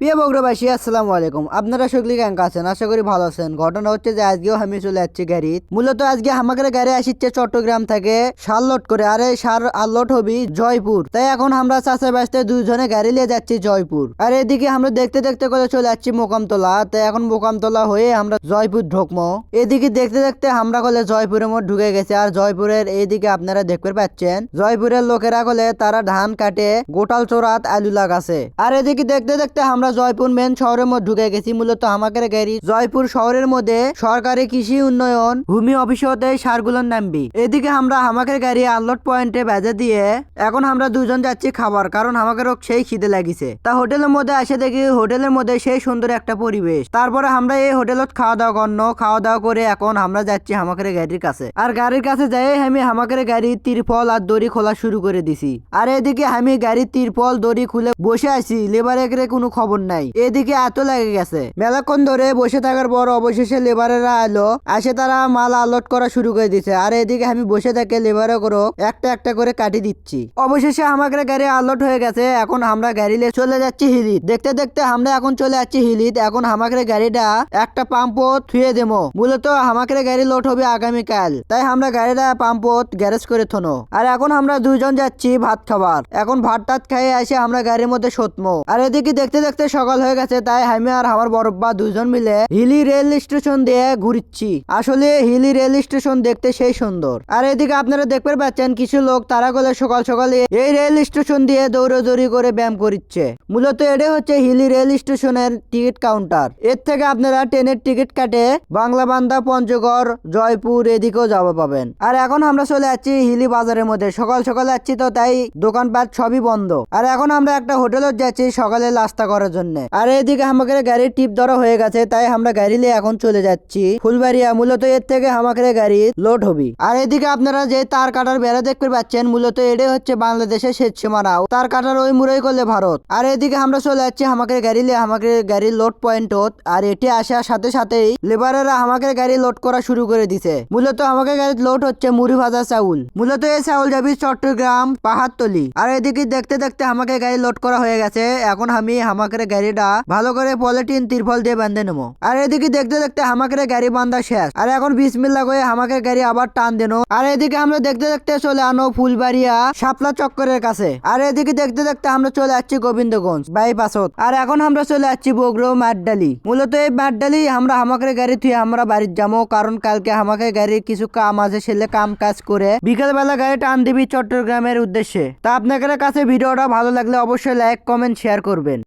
প্রিয় বগ্রবাসী আসসালামু আলাইকুম। আপনারা সকলে কেমন আছেন? আশা করি ভালো আছেন। ঘটনা হচ্ছে যে আজকেও আমি চলে যাচ্ছি গাড়ি। মূলত আজকে আমাদের গাড়ি আসিচ্ছে চট্টগ্রাম থেকে সার লোড করে, আর সার আনলোড হবি জয়পুর। তাই এখন আমরা চাষে বাসতে দুইজনে গাড়ি নিয়ে যাচ্ছি জয়পুর। আর এদিকে আমরা দেখতে দেখতে করে চলে যাচ্ছি মোকামতলা। তাই এখন মোকামতলা হয়ে আমরা জয়পুর ঢুকমো এদিকে দেখতে দেখতে আমরা কলে জয়পুরের মধ্যে ঢুকে গেছে, আর জয়পুরের এইদিকে আপনারা দেখতে পাচ্ছেন, জয়পুরের লোকেরা কলে তারা ধান কাটে, গোটাল চোরাত আলু লাগাছে। আর এদিকে দেখতে দেখতে আমরা জয়পুর মেন শহরের মধ্যে ঢুকে গেছি, মূলত আমাদের গাড়ি জয়পুর শহরের মধ্যে সরকারি কৃষি উন্নয়ন, ভূমি অফিসতে সারগুলো নামবি। এদিকে আমরা আমাদের গাড়ি আনলোড পয়েন্টে বেজে দিয়ে এখন আমরা দুজন যাচ্ছি খাবার, কারণ আমাদেরও সেই খিদে লাগিছে। তা হোটেলের মধ্যে এসে দেখি হোটেলের মধ্যে সেই সুন্দর একটা পরিবেশ। তারপরে আমরা এই হোটেলত খাওয়া দাওয়া করন খাওয়া দাওয়া করে এখন আমরা যাচ্ছি আমাদের গাড়ির কাছে। আর গাড়ির কাছে যাই আমি আমাদের গাড়ি তিরপল আর দড়ি খোলা শুরু করে দিছি। আর এদিকে আমি গাড়ির তিরপল, দড়ি খুলে বসে আছি লেবার একের কোনো খবর নাই। এদিকে এত লেগে গেছে। মেলাক্ষণ ধরে বসে থাকার পর অবশেষে লেবারেরা এলো, আসে তারা মাল আলোড করা শুরু করে দিছে। আর এদিকে আমি বসে থাকে লেবারে করো একটা একটা করে কাটি দিচ্ছি। অবশেষে আমাদের গাড়ি আলোড হয়ে গেছে। এখন আমরা গাড়ি চলে যাচ্ছি হিলিত। দেখতে দেখতে আমরা এখন চলে যাচ্ছি হিলিত। এখন আমাদের গাড়িটা একটা পাম্পত থুয়ে দেবো। মূলত আমাদের গাড়ি লোড হবে আগামীকাল। তাই আমরা গাড়িটা পাম্পত গ্যারেজ করে থনো। আর এখন আমরা দুইজন যাচ্ছি ভাত খাবার। এখন ভাত টাত খাইয়ে এসে আমরা গাড়ির মধ্যে সতমো আর এদিকে দেখতে দেখতে সকাল হয়ে গেছে, তাই আমি আর আমার বরব্বা দুজন মিলে হিলি রেল স্টেশন দিয়ে ঘুরছি। আসলে হিলি রেল স্টেশন দেখতে সেই সুন্দর। আর এদিকে আপনারা দেখতে পাচ্ছেন কিছু লোক তারা গলে সকাল সকালে এই রেল স্টেশন দিয়ে দৌড়াদৌড়ি করে ব্যায়াম করছে মূলত এটা হচ্ছে হিলি রেল স্টেশনের টিকিট কাউন্টার। এর থেকে আপনারা ট্রেনের টিকিট কাটে বাংলা বান্দা, পঞ্চগড়, জয়পুর এদিকেও যাওয়া পাবেন। আর এখন আমরা চলে যাচ্ছি হিলি বাজারের মধ্যে। সকাল সকাল যাচ্ছি তো তাই দোকানপাট সবই বন্ধ। আর এখন আমরা একটা হোটেলত যাচ্ছি, সকালে নাস্তা করার জন্য। আর এদিকে আমাদের গাড়ির টিপ ধরা হয়ে গেছে, তাই আমরা গাড়ি নিয়ে এখন চলে যাচ্ছি। ফুলবাড়িয়া, মূলত এর থেকে আমাদের গাড়ি লোড হবি। আর এদিকে আপনারা যে তার কাটার বেড়া দেখতে পাচ্ছেন, মূলত এটাই হচ্ছে বাংলাদেশের শেষ সীমানাও তার কাটার ওই মুড়াই করলে ভারত। আর এদিকে আমরা চলে যাচ্ছি আমাকে গাড়ি নিয়ে, আমাকে গাড়ির লোড পয়েন্ট আর এটি আসার সাথে সাথেই লেবারেরা আমাকে গাড়ি লোড করা শুরু করে দিছে। মূলত আমাকে গাড়ির লোড হচ্ছে মুড়ি ভাজা চাউল। মূলত এই চাউল যাবি চট্টগ্রাম, পাহাড়তলি। আর এদিকে দেখতে দেখতে আমাকে গাড়ি লোড করা হয়ে গেছে। এখন আমি আমাদের গাড়িটা ভালো করে পলিটিন তিরফল দিয়ে বাঁধে নেব। আর এদিকে দেখতে দেখতে আমাদের গাড়ি বান্ধা শেষ। আর এখন বিসমিল্লা করে আমাদের গাড়ি আবার টান দেনো আর এদিকে আমরা দেখতে দেখতে চলে আনো ফুলবাড়িয়া শাপলা চক্করের কাছে। আর এদিকে দেখতে দেখতে আমরা চলে আসছি গোবিন্দগঞ্জ বাইপাসত। আর এখন আমরা চলে যাচ্ছি বগরো মাড্ডালি মূলত এই মাড্ডালি আমরা আমাদের গাড়ি থুয়ে আমরা বাড়ির যাব। কারণ কালকে আমাকে গাড়ির কিছু কাম আছে, সেলে কাম কাজ করে বিকেল বেলা গাড়ি টান দিবি চট্টগ্রামের উদ্দেশ্যে। তা আপনাদের কাছে ভিডিওটা ভালো লাগলে অবশ্যই লাইক কমেন্ট শেয়ার করবেন।